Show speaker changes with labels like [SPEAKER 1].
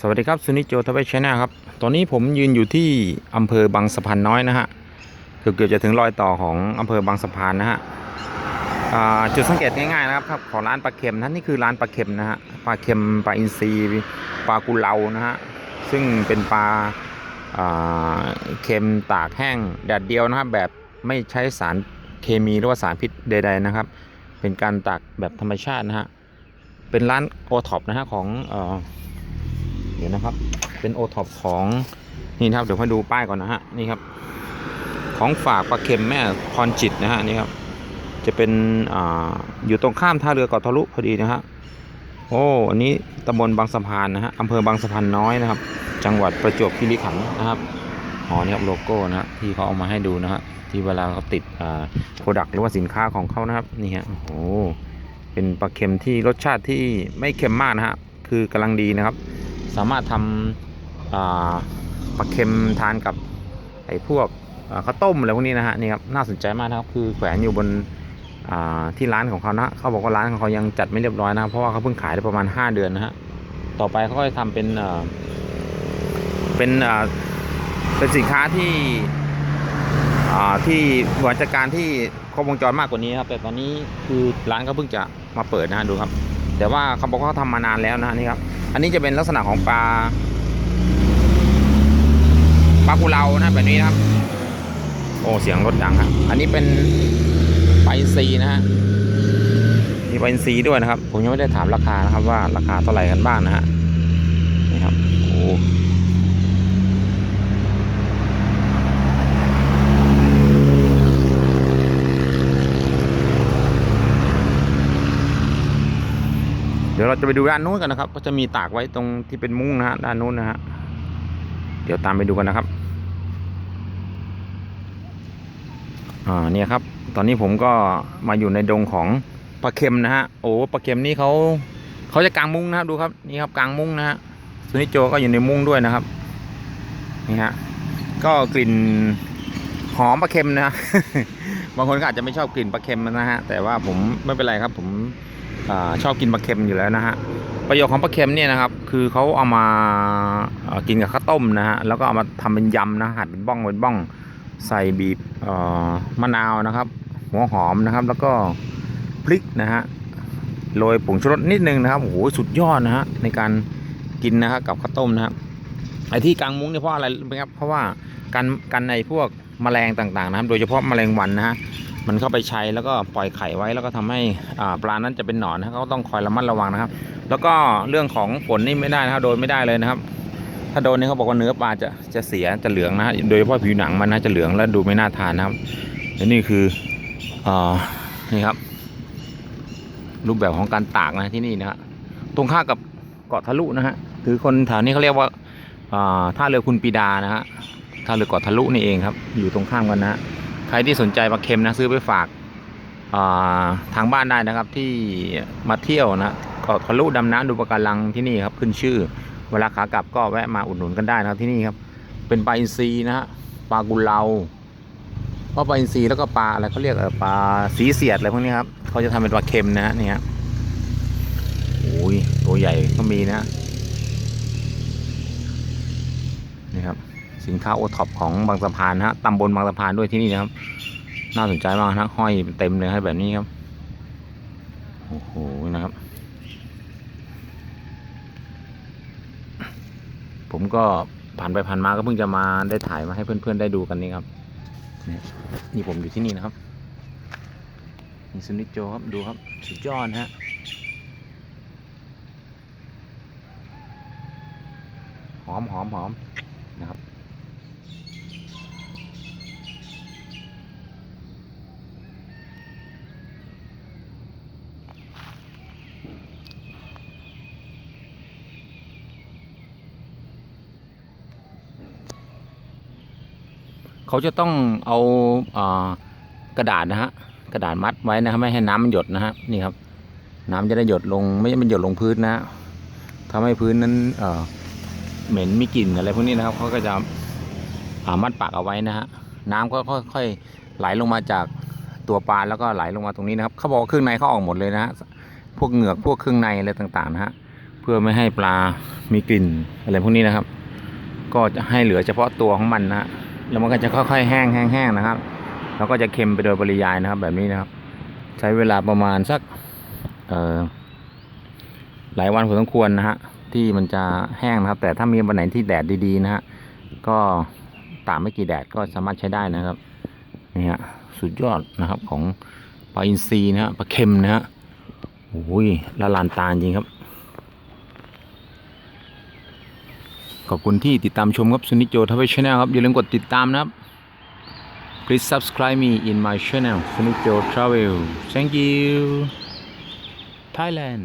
[SPEAKER 1] สวัสดีครับซุนิโจทวีชแนลครับ ตอนนี้ผมยืนอยู่ที่อำเภอบางสะพานน้อยนะฮะเกือบเกือบจะถึงรอยต่อของอำเภอบางสะพานนะฮะจุดสังเกตง่ายๆนะครับครับของร้านปลาเค็มนะนี่คือร้านปลาเค็มนะฮะ ปลาเค็มปลาอินทรีปลากุเลานะฮะ ซึ่งเป็นปลาเค็มตากแห้งแดดเดียวนะครับแบบไม่ใช้สารเคมีหรือว่าสารพิษใด ๆนะครับ เป็นการตากแบบธรรมชาตินะฮะ เป็นร้านโอท็อปนะฮะของ อ่อเดี๋ยวนะครับ เป็นโอท็อปของนี่ครับเดี๋ยวมาดูป้ายก่อนนะฮะนี่ครับ ของฝากปลาเค็มแม่พรจิตนะฮะนี่ครับ จะเป็นอ่าอยู่ตรงข้ามท่าเรือเกาะทะลุพอดีนะฮะโอ้อันนี้ตำบลบางสะพานนะฮะอำเภอบางสะพานน้อยนะครับ จังหวัดประจวบคีรีขันธ์นะครับอ๋อนี่ครับโลโก้นะฮะที่เขาเอามาให้ดูนะฮะที่เวลาเขาติดอ่าโปรดักหรือว่าสินค้าของเขานะครับนี่ฮะโอ้โหเป็นปลาเค็มที่รสชาติที่ไม่เค็มมากนะฮะคือกำลังดีนะครับ สามารถทำปลาเค็มทานกับไอ้พวกข้าวต้มอะไรพวกนี้นะฮะนี่ครับน่าสนใจมากนะครับคือแขวนอยู่บนที่ร้านของเขานะเขาบอกว่าร้านของเขายังจัดไม่เรียบร้อยนะครับเพราะว่าเขาเพิ่งขายได้ประมาณ 5 เดือนนะฮะต่อไปเขาก็จะทำเป็นเป็นเป็นสินค้าที่ที่บริหารจัดการที่ครบวงจรมากกว่านี้ครับแต่ตอนนี้คือร้านเขาเพิ่งจะมาเปิดนะฮะดูครับ แต่ว่าเขาบอกว่าเขาทำมานานแล้วนะนี่ครับ อันนี้จะเป็นลักษณะของปลาปลากุเลานะแบบนี้นะครับ โอ้เสียงรถดังครับอันนี้เป็นปซีนะฮะมีปซีด้วยนะครับ ผมยังไม่ได้ถามราคานะครับว่าราคาเท่าไหร่กันบ้างนะฮะนี่ครับโอ้ เดี๋ยวเราจะไปดูด้านนู้นกันนะครับ ก็จะมีตากไว้ตรงที่เป็นมุ้งนะฮะด้านนู้นนะฮะเดี๋ยวตามไปดูกันนะครับ อ่าเนี่ยครับ ตอนนี้ผมก็มาอยู่ในดงของปลาเค็มนะฮะโอ้ปลาเค็มนี่เขาเขาจะกลางมุ้งนะครับดูครับนี่ครับกลางมุ้งนะฮะซุนิโจก็อยู่ในมุ้งด้วยนะครับนี่ฮะก็กลิ่นหอมปลาเค็มนะฮะบางคนก็อาจจะไม่ชอบกลิ่นปลาเค็มนะฮะแต่ว่าผมไม่เป็นไรครับผม อชอบกินปลาเค็มอยู่แล้วนะฮะประโยชน์ของปลาเค็มเนี่ยนะครับ คือเขาเอามากินกับข้าวต้มนะฮะแล้วก็เอามาทำเป็นยำนะหั่นเป็นบ้องเป็นบ้องใส่บีบมะนาวนะครับหัวหอมนะครับ แล้วก็พริกนะฮะโรยผงชูรสนิดนึงนะครับโอ้โหสุดยอดนะฮะในการกินนะครับกับข้าวต้มนะครับไอ้ที่กลางมุ้งเนี่ยเพราะอะไรไหมครับเพราะว่ากันกันในพวกแมลงต่างๆนะครับ โดยเฉพาะแมลงวันนะฮะ มันเข้าไปใช้แล้วก็ปล่อยไข่ไว้แล้วก็ทำให้อ่าปลานั้นจะเป็นหนอนนะเขาก็ต้องคอยระมัดระวังนะครับ แล้วก็เรื่องของฝนนี่ไม่ได้นะครับโดนไม่ได้เลยนะครับ ถ้าโดนนี่เขาบอกว่าเนื้อปลาจะจะเสียจะเหลืองนะโดยเฉพาะผิวหนังมันนะจะเหลืองและดูไม่น่าทานนะครับและนี่คืออ่านี่ครับ รูปแบบของการตากนะที่นี่นะฮะตรงข้ามกับเกาะทะลุนะฮะคือคนแถวนี้เขาเรียกว่าอ่าท่าเรือคุณปีดานะฮะท่าเรือเกาะทะลุนี่เองครับ อยู่ตรงข้ามกันนะฮะ ใครที่สนใจปลาเค็มนะซื้อไปฝากาทางบ้านได้นะครับที่มาเที่ยวนะเกาะทะลุดำน้ำดูปะการังที่นี่ครับขึ้นชื่อ เวลาขากลับก็แวะมาอุดหนุนกันได้นะครับที่นี่ครับเป็นปลาอินทรีนะฮะปลากุเลาเพราะปลาอินทรีแล้วก็ปลาอะไรเขาเรียกปลาสีเสียดอะไรพวกนี้ครับเขาจะทำเป็นปลาเค็มนะฮะนี่ฮะโอ้ยตัวใหญ่ก็มีนะฮะนี่ครับ สินค้าโอท็อปของบางสะพานนะฮะตำบลบางสะพานด้วยที่นี่นะครับ น่าสนใจมากนะห้อยเต็มเลยให้แบบนี้ครับโอ้โหนะครับ ผมก็ผ่านไปผ่านมาก็เพิ่งจะมาได้ถ่ายมาให้เพื่อนๆได้ดูกันนี่ครับนี่ยนี่ผมอยู่ที่นี่นะครับนี่ซุนิโจครับดูครับสุดยอดฮะหอมหอมหอมนะครับ เขาจะต้องเอาอากระดาษนะฮะกระดาษมัดไว้นะครับไม่ให้น้ำมันหยดนะฮะนี่ครับ น้ำจะได้หยดลงไม่ใช่มันหยดลงพื้นนะฮะทำให้พื้นนั้นเหม็นมีกลิ่นอะไรพวกนี้นะครับเขาก็จะามัดปากเอาไว้นะฮะน้ำก็ค่อยๆไหลลงมาจากตัวปลาแล้วก็ไหลลงมาตรงนี้นะครับเขาบอกเครื่องในเขาออกหมดเลยนะฮะพวกเหงือกพวกเครื่องในอะไรต่างๆนะฮะเพื่อไม่ให้ปลามีกลิ่นอะไรพวกนี้นะครับ ก็จะให้เหลือเฉพาะตัวของมันนะฮะ แล้วมันก็จะค่อยๆแห้งแห้งๆนะครับ แล้วก็จะเค็มไปโดยปริยายนะครับ แบบนี้นะครับ ใช้เวลาประมาณสักเอ่อหลายวันพอสมควรนะฮะที่มันจะแห้งนะครับ แต่ถ้ามีวันไหนที่แดดดีๆนะฮะก็ตากไม่กี่แดดก็สามารถใช้ได้นะครับนี่ฮะสุดยอดนะครับของปลาอินทรีนะฮะปลาเค็มนะฮะโอ้ยละลานตาจริงครับ ขอบคุณที่ติดตามชมครับซุนิโจทวีชแนลครับ อย่าลืมกดติดตามนะครับ please subscribe me in my channel ซุนิโจ travel thank you Thailand